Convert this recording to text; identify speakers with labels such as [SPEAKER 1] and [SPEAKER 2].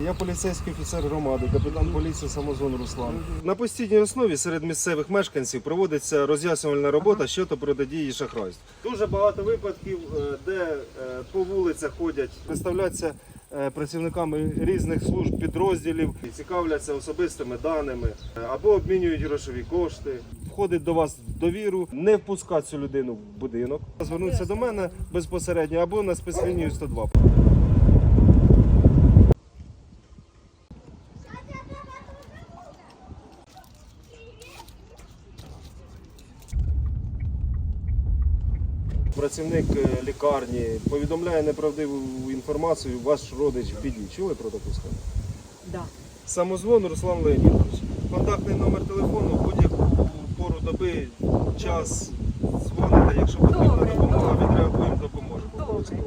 [SPEAKER 1] Я поліцейський офіцер громади, капітан поліції Самозвон Руслан. На постійній основі серед місцевих мешканців проводиться роз'яснювальна робота щодо протидії шахрайств. Дуже багато випадків, е, де е, по вулицях ходять, представляються е, працівниками різних служб підрозділів, цікавляться особистими даними або обмінюють грошові кошти. Входить до вас довіру, не впускати цю людину в будинок, звернутися до мене безпосередньо або на спецлінію 102. Працівник е, лікарні повідомляє неправдиву інформацію, ваш родич в біді. Чули про таку схему?
[SPEAKER 2] Да.
[SPEAKER 1] Самозвон Руслан Леонідович. Контактний номер телефону будь-яку пору доби, час дзвоните, якщо потрібна допомога, відреагуємо, допоможемо.